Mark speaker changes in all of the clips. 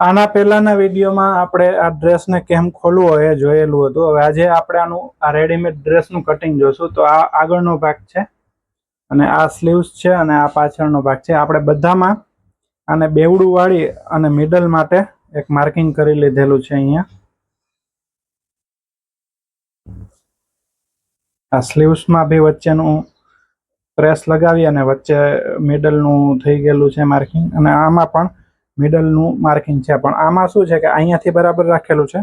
Speaker 1: આના પહેલાના વિડીયોમાં આપણે આ ડ્રેસને કેમ ખોલવો એ જોયેલું હતું. હવે આજે આપણે આનું, આ રેડીમેડ ડ્રેસનું કટિંગ જોશું. તો આ આગળનો ભાગ છે અને આ સ્લીવ્સ છે અને આ પાછળનો ભાગ છે. આપણે બધામાં આને બેવડું વાળી અને મિડલ માટે એક માર્કિંગ કરી લીધેલું છે અહીંયા. આ સ્લીવ્સમાં બી વચ્ચેનું પ્રેસ લગાવી અને વચ્ચે મિડલનું થઈ ગયેલું છે માર્કિંગ અને આમાં પણ મિડલનું માર્કિંગ છે. પણ આમાં શું છે કે અહીંયાથી બરાબર રાખેલું છે.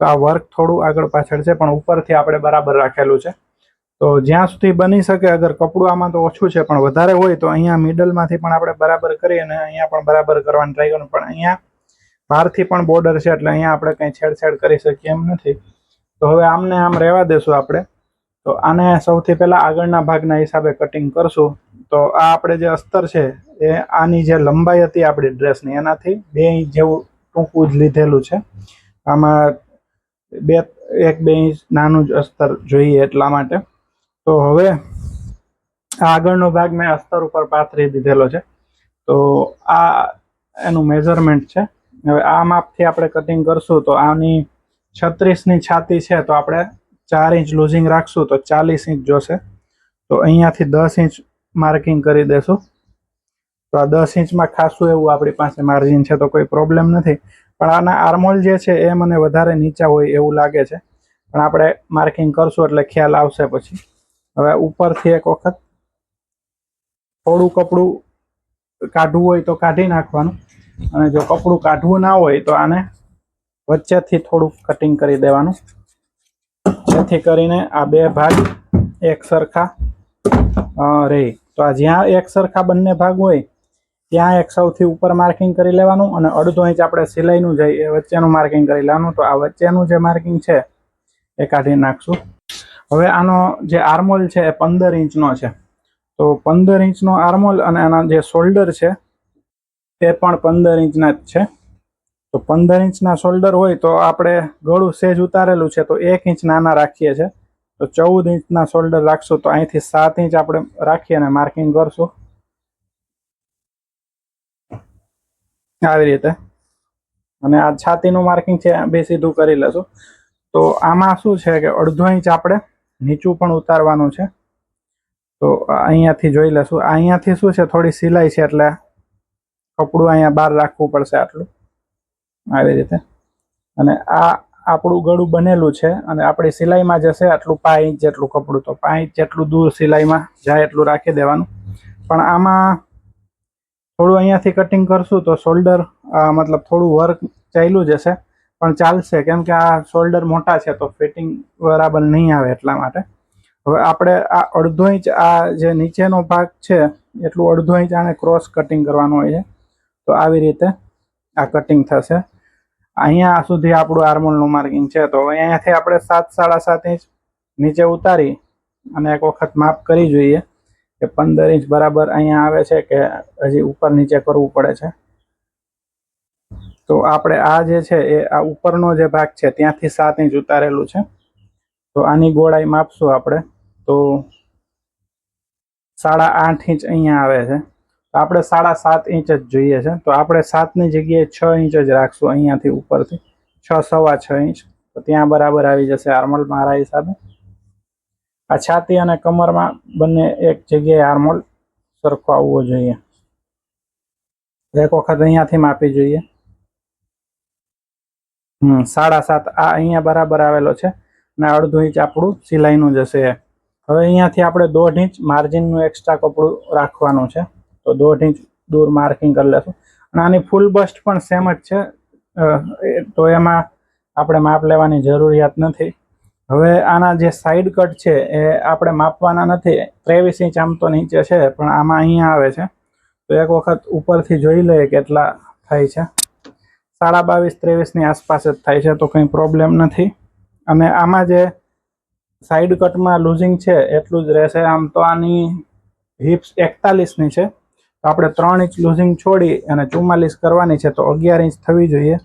Speaker 1: તો આ વર્ક થોડું આગળ પાછળ છે, પણ ઉપરથી આપણે બરાબર રાખેલું છે. તો જ્યાં સુધી બની શકે, અગર કપડું આમાં તો ઓછું છે, પણ વધારે હોય તો અહીંયા મિડલમાંથી પણ આપણે બરાબર કરી અને અહીંયા પણ બરાબર કરવાની ટ્રાય કરવાનું. પણ અહીંયા બહારથી પણ બોર્ડર છે, એટલે અહીંયા આપણે કંઈ છેડછાડ કરી શકીએ એમ નથી. તો હવે આમને આમ રહેવા દેશું આપણે. તો આને સૌથી પહેલાં આગળના ભાગના હિસાબે કટિંગ કરશું. તો આ આપણે જે અસ્તર છે, એ આની જે લંબાઈ હતી આપણી ડ્રેસની, એનાથી બે ઇંચ જેવું ટૂંકું જ લીધેલું છે. આમાં બે, એક, બે ઇંચ નાનું જ અસ્તર જોઈએ એટલા માટે. તો હવે આ આગળનો ભાગ મેં અસ્તર ઉપર પાથરી દીધેલો છે. તો આ એનું મેઝરમેન્ટ છે. હવે આ માપથી આપણે કટિંગ કરશું તો આની છત્રીસની છાતી છે, તો આપણે ચાર ઇંચ લૂઝિંગ રાખશું તો ચાલીસ ઇંચ જોશે. તો અહીંયાથી દસ ઇંચ માર્કિંગ કરી દેશું. તો આ દસ ઇંચમાં ખાસું એવું આપણી પાસે માર્જિન છે તો કોઈ પ્રોબ્લેમ નથી. પણ આના આર્મોલ જે છે એ મને વધારે નીચા હોય એવું લાગે છે. પણ આપણે માર્કિંગ કરશું એટલે ખ્યાલ આવશે પછી. હવે ઉપરથી એક વખત થોડું કપડું કાઢવું હોય તો કાઢી નાખવાનું. અને જો કપડું કાઢવું ના હોય તો આને વચ્ચેથી થોડું કટિંગ કરી દેવાનું. જેથી કરીને આ બે ભાગ એક સરખા રહે તો આ જ્યાં એક સરખા બંને ભાગ હોય, ત્યાં એક સૌથી ઉપર માર્કિંગ કરી લેવાનું અને અડધો ઇંચ આપણે સિલાઈનું જઈએ એ વચ્ચેનું માર્કિંગ કરી લેવાનું. તો આ વચ્ચેનું જે માર્કિંગ છે, એ કાઢી નાખશું. હવે આનો જે આર્મોલ છે, એ પંદર ઇંચનો છે. તો પંદર ઇંચનો આર્મોલ અને આના જે શોલ્ડર છે, તે પણ પંદર ઇંચના જ છે. તો પંદર ઇંચના શોલ્ડર હોય તો આપણે ગળું સેજ ઉતારેલું છે તો એક ઇંચ નાના રાખીએ છીએ તો ચૌદ ઇંચના શોલ્ડર રાખશું તો અહીંથી સાત ઇંચ આપણે રાખીએ અને માર્કિંગ કરશું. આવી રીતે. અને આ છાતીનું માર્કિંગ છે, બે સીધું કરી લેશું. તો આમાં શું છે કે અડધો ઇંચ આપણે નીચું પણ ઉતારવાનું છે. તો અહીંયાથી જોઈ લેશું. અહીંયાથી શું છે? થોડી સિલાઈ છે એટલે કપડું અહીંયા બહાર રાખવું પડશે આટલું. આવી રીતે. અને આ આપણું ગળું બનેલું છે અને આપણી સિલાઈમાં જશે આટલું પાંચ ઇંચ જેટલું કપડું. તો પાંચ ઇંચ જેટલું દૂર સિલાઈમાં જાય એટલું રાખી દેવાનું. પણ આમાં થોડું અહીંયાથી કટિંગ કરશું તો શોલ્ડર મતલબ થોડું વર્ક ચાલ્યું જશે. પણ ચાલશે, કેમ કે આ શોલ્ડર મોટા છે તો ફિટિંગ બરાબર નહીં આવે એટલા માટે. હવે આપણે આ અડધો ઇંચ, આ જે નીચેનો ભાગ છે, એટલું અડધો ઇંચ આને ક્રોસ કટિંગ કરવાનું હોય છે. તો આવી રીતે આ કટિંગ થશે. અહીંયા સુધી આપણું આર્મોલનું માર્કિંગ છે. તો અહીંયાથી આપણે સાત, સાડા સાત ઇંચ નીચે ઉતારી અને એક વખત માપ કરી જોઈએ કે પંદર ઇંચ બરાબર અહીંયા આવે છે કે હજી ઉપર નીચે કરવું પડે છે. તો આપણે આ જે છે એ આ ઉપરનો જે ભાગ છે ત્યાંથી સાત ઇંચ ઉતારેલું છે. તો આની ગોળાઈ માપશું આપણે. તો સાડા આઠ ઇંચ અહીંયા આવે છે. આપણે સાડા સાત ઇંચ જ જોઈએ છે. તો આપણે સાતની જગ્યાએ છ ઇંચ જ રાખશું અહીંયાથી ઉપરથી. છ સવા છ ઇંચ. તો ત્યાં બરાબર આવી જશે આર્મોલ મારા હિસાબે. આ છાતી અને કમરમાં બંને એક જગ્યાએ આર્મોલ સરખો આવવો જોઈએ. એક વખત અહીંયાથી માપી જોઈએ. હમ, સાડા સાત આ અહીંયા બરાબર આવેલો છે. અને અડધો ઇંચ આપણું સિલાઈનું જશે હવે અહીંયાથી આપણે દોઢ ઇંચ માર્જિનનું એક્સ્ટ્રા કપડું રાખવાનું છે. તો દોઢ ઇંચ દૂર માર્કિંગ કરી લેશું. અને આની ફૂલ બસ્ટ પણ સેમ જ છે. તો એમાં આપણે માપ લેવાની જરૂરિયાત નથી. હવે આના જે સાઈડ કટ છે એ આપણે માપવાના નથી. ત્રેવીસ ઇંચ આમ તો નીચે છે, પણ આમાં અહીંયા આવે છે. તો એક વખત ઉપરથી જોઈ લઈએ કેટલા થાય છે. સાડા બાવીસ ત્રેવીસની આસપાસ જ થાય છે, તો કંઈ પ્રોબ્લેમ નથી. અને આમાં જે સાઈડ કટમાં લૂઝિંગ છે, એટલું જ રહેશે. આમ તો આની હિપ્સ એકતાલીસની છે. તો આપણે ત્રણ ઇંચ લૂઝિંગ છોડી અને ચુમ્માલીસ કરવાની છે તો અગિયાર ઇંચ થવી જોઈએ.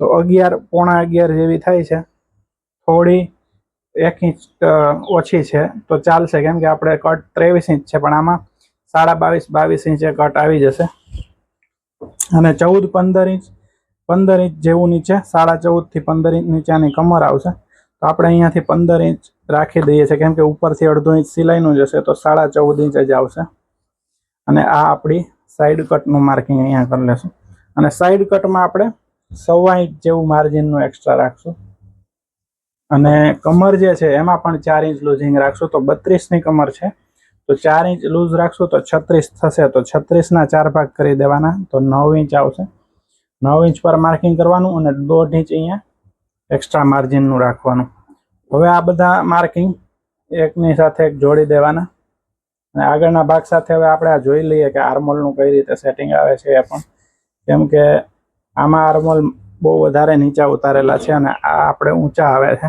Speaker 1: તો અગિયાર, પોણા અગિયાર જેવી થાય છે. થોડી એક ઇંચ ઓછી છે. તો ચાલશે કેમ કે આપણે કટ ત્રેવીસ ઇંચ છે, પણ આમાં સાડા બાવીસ બાવીસ ઇંચે કટ આવી જશે. અને ચૌદ, પંદર ઇંચ પંદર ઇંચ જેવું નીચે, સાડા ચૌદથી પંદર ઇંચ નીચેની કમર આવશે. તો આપણે અહીંયાથી પંદર ઇંચ રાખી દઈએ છીએ, કેમ કે ઉપરથી અડધો ઇંચ સિલાઈનું જશે તો સાડા ચૌદ ઇંચ જ આવશે. અને આ આપણી સાઈડ કટનું માર્કિંગ અહીંયા કરી લેશું. અને સાઈડ કટમાં આપણે સવા ઇંચ જેવું માર્જિનનું એક્સ્ટ્રા રાખશું. અને કમર જે છે, એમાં પણ ચાર ઇંચ લૂઝિંગ રાખશું. તો બત્રીસની કમર છે. તો ચાર ઇંચ લૂઝ રાખશું તો છત્રીસ થશે. તો છત્રીસના ચાર ભાગ કરી દેવાના. તો નવ ઇંચ આવશે. નવ ઇંચ પર માર્કિંગ કરવાનું અને દોઢ ઇંચ અહીંયા એક્સ્ટ્રા માર્જિનનું રાખવાનું. હવે આ બધા માર્કિંગ એકની સાથે એક જોડી દેવાના. અને આગળના ભાગ સાથે હવે આપણે આ જોઈ લઈએ કે આર્મોલનું કઈ રીતે સેટિંગ આવે છે એ પણ. કેમ કે આમાં આર્મોલ બહુ વધારે નીચા ઉતારેલા છે અને આ આપણે ઊંચા આવે છે.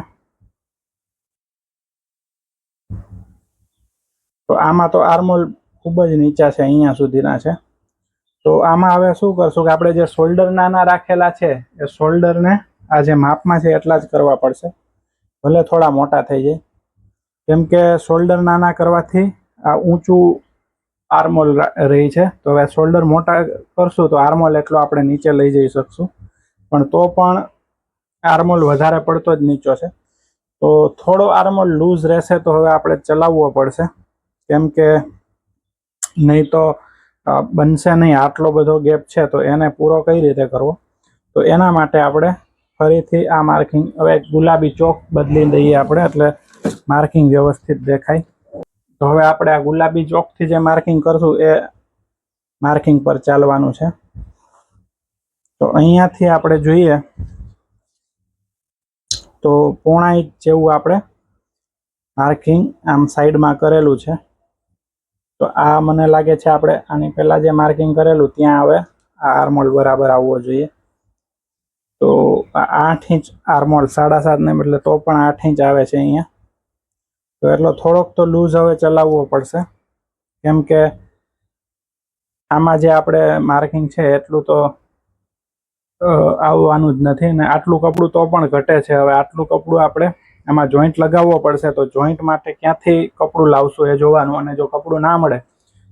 Speaker 1: તો આમાં તો આર્મોલ ખૂબ જ નીચા છે અહીંયા સુધીના છે. તો આમાં હવે શું કરશું કે આપણે જે શોલ્ડર નાના રાખેલા છે એ શોલ્ડરને આ જે માપમાં છે એટલા જ કરવા પડશે. ભલે થોડા મોટા થઈ જાય. કેમ કે શોલ્ડર નાના કરવાથી આ ઊંચું આર્મોલ રહી છે. તો હવે શોલ્ડર મોટા કરશું તો આર્મોલ એટલો આપણે નીચે લઈ જઈ શકશું. પણ તો પણ આર્મોલ વધારે પડતો જ નીચો છે. તો થોડો આર્મોલ લૂઝ રહેશે તો હવે આપણે ચલાવવો પડશે. કેમ કે નહીં તો બનશે નહીં. આટલો બધો ગેપ છે તો એને પૂરો કઈ રીતે કરવો? તો એના માટે આપણે ફરીથી આ માર્કિંગ, હવે ગુલાબી ચોક બદલી દઈએ આપણે, એટલે માર્કિંગ વ્યવસ્થિત દેખાય. તો હવે આપણે આ ગુલાબી ચોકથી જે માર્કિંગ કરશું એ માર્કિંગ પર ચાલવાનું છે. તો અહીંયાથી આપણે જોઈએ તો પોણા ઇંચ જેવું આપણે માર્કિંગ આમ સાઈડમાં કરેલું છે. તો આ મને લાગે છે આપણે આની પહેલા જે માર્કિંગ કરેલું ત્યાં હવે આ આર્મોલ બરાબર આવવો જોઈએ. તો આઠ ઇંચ આર્મોલ સાડા સાત ને એટલે તો પણ આઠ ઇંચ આવે છે અહીંયા. તો એટલો થોડોક તો લૂઝ હવે ચલાવવો પડશે. કેમ કે આમાં જે આપણે માર્કિંગ છે એટલું તો આવવાનું જ નથી ને આટલું કપડું તો પણ ઘટે છે. હવે આટલું કપડું આપણે એમાં જોઈન્ટ લગાવવો પડશે તો જોઈન્ટ માટે ક્યાંથી કપડું લાવશું એ જોવાનું અને જો કપડું ના મળે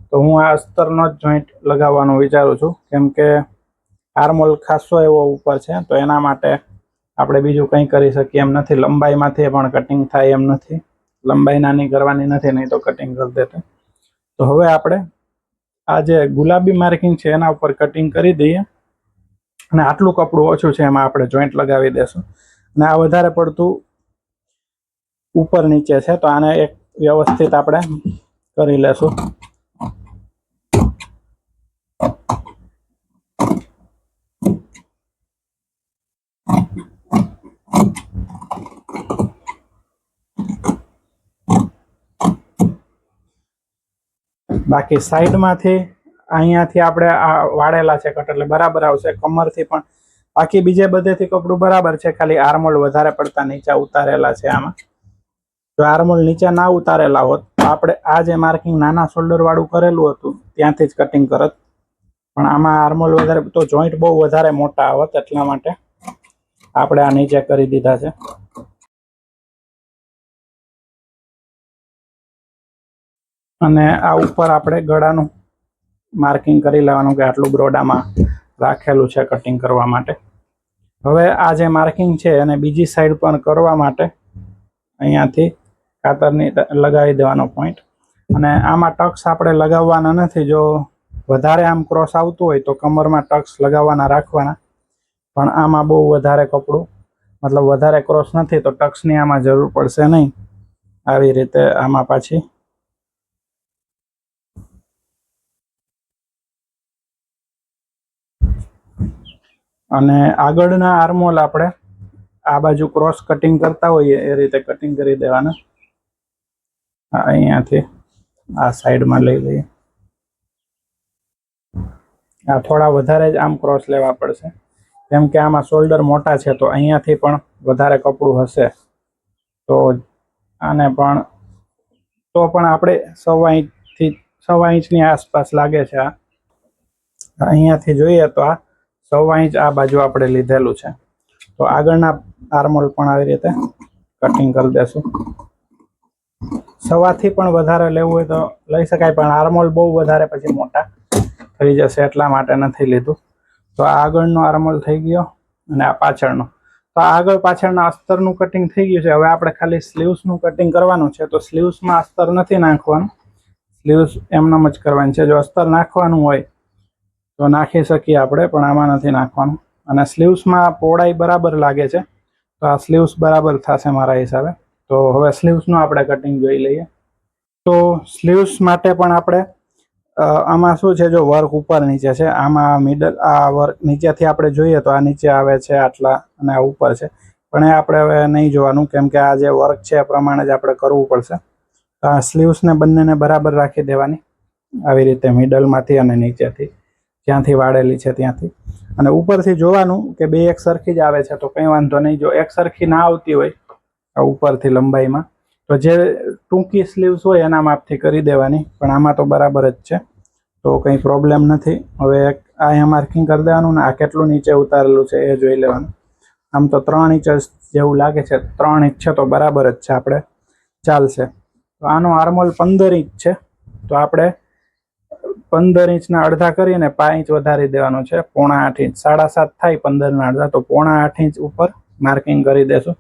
Speaker 1: તો હું આ અસ્તરનો જ જોઈન્ટ લગાવવાનું વિચારું છું. કેમ કે આર્મોલ ખાસો એવો ઉપર છે તો એના માટે આપણે બીજું કંઈ કરી શકીએ એમ નથી. લંબાઈમાંથી પણ કટિંગ થાય એમ નથી. લંબાઈ નાની કરવાની નથી, નહીં તો કટિંગ કરી દેતા. તો હવે આપણે આ જે ગુલાબી માર્કિંગ છે, એના ઉપર કટિંગ કરી દઈએ. અને આટલું કપડું ઓછું છે, એમાં આપણે જોઈન્ટ લગાવી દેશું. અને આ વધારે પડતું ઉપર નીચે છે, તો આને એક વ્યવસ્થિત આપણે કરી લેશું. બાકી સાઈડમાંથી અહીંયાથી આપણે આ વાળેલા છે કટ, એટલે બરાબર આવશે કમરથી પણ. બાકી બીજે બધેથી કપડું બરાબર છે, ખાલી આર્મોલ વધારે પડતા નીચા ઉતારેલા છે આમાં. જો આર્મોલ નીચે ના ઉતારેલા હોત, તો આપણે આ જે માર્કિંગ નાના શોલ્ડર વાળું કરેલું હતું, ત્યાંથી જ કટિંગ કરત. પણ આમાં આર્મોલ વધારે, તો જોઈન્ટ બહુ વધારે મોટા આવત એટલા માટે આપણે આ નીચે કરી દીધા છે. અને આ ઉપર આપણે ગળાનું માર્કિંગ કરી લેવાનું કે આટલું બ્રોડામાં રાખેલું છે કટિંગ કરવા માટે. હવે આ જે માર્કિંગ છે એને બીજી સાઈડ પણ કરવા માટે અહીંયાથી કાતરની લગાવી દેવાનો પોઈન્ટ અને આમાં ટક્સ આપણે લગાવવાના નથી. જો વધારે આમ ક્રોસ આવતું હોય તો કમરમાં ટક્સ લગાવવાના રાખવાના. પણ આમાં બહુ વધારે કપડું, મતલબ વધારે ક્રોસ નથી તો ટક્સની આમાં જરૂર પડશે નહીં. આવી રીતે આમાં પાછી અને આગળના આર્મોલ આપણે આ બાજુ ક્રોસ કટિંગ કરતા હોઈએ, એ રીતે કટિંગ કરી દેવાના. અહીંયાથી આ સાઈડમાં લઈ લઈએ. આ થોડા વધારે જ આમ ક્રોસ લેવા પડશે. કેમ કે આમાં શોલ્ડર મોટા છે, તો અહીંયાથી પણ વધારે કપડું હશે. તો આને પણ, તો પણ આપણે સવા ઇંચથી, સવા ઇંચની આસપાસ લાગે છે આ અહીંયાથી જોઈએ તો આ સવા ઇંચ આ બાજુ આપણે લીધેલું છે. તો આગળના આર્મોલ પણ આવી રીતે કટિંગ કરી દેશું. સવાથી પણ વધારે લેવું હોય તો લઈ શકાય, પણ આર્મોલ બહુ વધારે પછી મોટા થઈ જશે એટલા માટે નથી લીધું. તો આ આગળનો આર્મોલ થઈ ગયો અને આ પાછળનો. તો આગળ પાછળના અસ્તરનું કટિંગ થઈ ગયું છે. હવે આપણે ખાલી સ્લીવ્સનું કટિંગ કરવાનું છે. તો સ્લીવ્સમાં અસ્તર નથી નાખવાનું. સ્લીવ્સ એમનામ જ કરવાની છે. જો અસ્તર નાખવાનું હોય તો નાખી શકીએ આપણે, પણ આમાં નથી નાખવાનું. અને સ્લીવ્સમાં પહોળાઈ બરાબર લાગે છે. તો આ સ્લીવ્સ બરાબર થશે મારા હિસાબે. તો હવે સ્લીવ્સનું આપણે કટિંગ જોઈ લઈએ. તો સ્લીવ્સ માટે પણ આપણે આમાં શું છે, જો વર્ક ઉપર નીચે છે, આમાં મિડલ આ વર્ક નીચેથી આપણે જોઈએ તો આ નીચે આવે છે આટલા અને આ ઉપર છે. પણ એ આપણે હવે નહીં જોવાનું, કેમ કે આ જે વર્ક છે એ પ્રમાણે જ આપણે કરવું પડશે. સ્લીવ્સને બંનેને બરાબર રાખી દેવાની. આવી રીતે મિડલમાંથી અને નીચેથી. જ્યાંથી વાળેલી છે ત્યાંથી. અને ઉપરથી જોવાનું કે બે એક સરખી જ આવે છે, તો કંઈ વાંધો નહીં. જો એક સરખી ના આવતી હોય ઉપરથી લંબાઈમાં, તો જે ટૂંકી સ્લીવ્સ હોય એના માપથી કરી દેવાની. પણ આમાં તો બરાબર જ છે. તો કંઈ પ્રોબ્લેમ નથી. હવે આ અહીંયા માર્કિંગ કરી દેવાનું ને આ કેટલું નીચે ઉતારેલું છે એ જોઈ લેવાનું. આમ તો ત્રણ ઇંચ જેવું લાગે છે. ત્રણ ઇંચ છે તો બરાબર જ છે આપણે. ચાલશે. તો આનો આર્મોલ પંદર ઇંચ છે. તો આપણે પંદર ઇંચના અડધા કરીને પાંચ ઇંચ વધારી દેવાનું છે. પોણા આઠ ઇંચ. સાડા સાત થાય પંદરના અડધા, તો પોણા આઠ ઇંચ ઉપર માર્કિંગ કરી દેશું.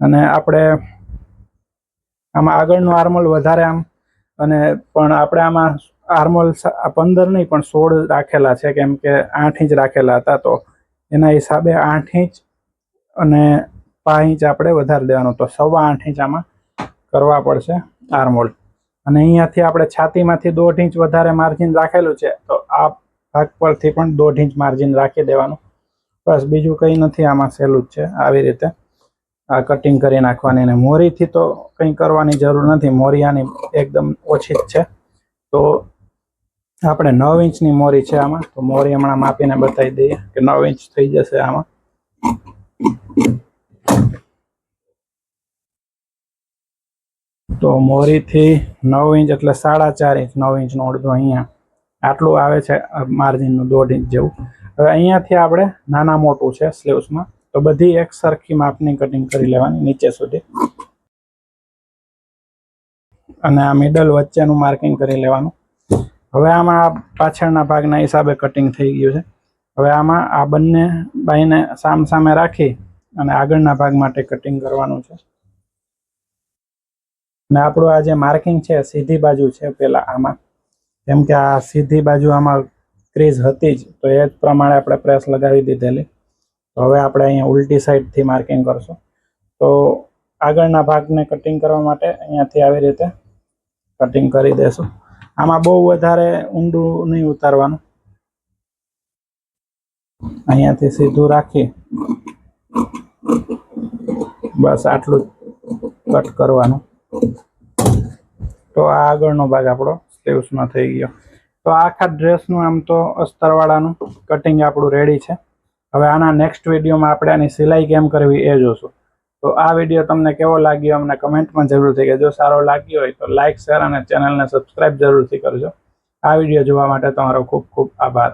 Speaker 1: અને આપણે આમાં આગળનું આર્મોલ વધારે આમ, અને પણ આપણે આમાં આર્મોલ પંદર નહીં, પણ સોળ રાખેલા છે, કેમ કે આઠ ઇંચ રાખેલા હતા, તો એના હિસાબે આઠ ઇંચ અને પાંચ ઇંચ આપણે વધારી દેવાનો. તો સવા આઠ ઇંચ આમાં કરવા પડશે આર્મોલ. અને અહીંયાથી આપણે છાતીમાંથી દોઢ ઇંચ વધારે માર્જિન રાખેલું છે, તો આ ભાગ પરથી પણ દોઢ ઇંચ માર્જિન રાખી દેવાનું. બસ બીજું કંઈ નથી, આમાં સહેલું જ છે, આવી રીતે. આ કટિંગ કરી નાખવાની અને મોરીથી તો કંઈ કરવાની જરૂર નથી મોરી આની એકદમ ઓછી જ છે. તો આપણે નવ ઇંચની મોરી છે આમાં, તો મોરી હમણાં માપીને બતાવી દઈએ કે નવ ઇંચ થઈ જશે આમાં. તો મોરીથી નવ ઇંચ એટલે સાડા ચાર ઇંચ, નવ ઇંચનો અડધો અહીંયા આટલું આવે છે માર્જિનનું દોઢ ઇંચ જેવું. હવે અહીંયાથી આપણે નાના મોટું છે સ્લીવ્સમાં, તો બધી એક સરખી માપની કટિંગ કરી લેવાની નીચે સુધી. અને આ મિડલ વચ્ચેનું માર્કિંગ કરી લેવાનું. હવે આમાં આ પાછળના ભાગના હિસાબે કટિંગ થઈ ગયું છે. હવે આમાં આ બંને બાઈને સામ સામે રાખી અને આગળના ભાગ માટે કટિંગ કરવાનું છે. ને આપણું આ જે માર્કિંગ છે, સીધી બાજુ છે પેલા આમાં. કેમ કે આ સીધી બાજુ આમાં ક્રીઝ હતી જ, તો એ જ પ્રમાણે આપણે પ્રેસ લગાવી દીધેલી. તો હવે આપણે અહીંયા ઉલટી સાઈડથી માર્કિંગ કરશું. તો આગળના ભાગને કટિંગ કરવા માટે અહીંયાથી આવી રીતે કટિંગ કરી દેશું. આમાં બહુ વધારે ઊંડું નહીં ઉતારવાનું. અહીંયાથી સીધું રાખી. બસ આટલું કટ કરવાનું. તો આ આગળનો ભાગ આપણો સ્લીવ્સમાં થઈ ગયો. તો આખા ડ્રેસનું આમ તો અસ્તરવાળાનું કટિંગ આપણું રેડી છે. હવે આના નેક્સ્ટ વિડીયોમાં આપણે આની સિલાઈ કેમ કરવી એ જોશું. તો આ વીડિયો તમને કેવો લાગ્યો અમને કમેન્ટમાં જરૂરથી કહેજો. સારો લાગ્યો હોય તો લાઇક શેર અને ચેનલને સબસ્ક્રાઇબ જરૂરથી કરજો. આ વીડિયો જોવા માટે તમારો ખૂબ ખૂબ આભાર.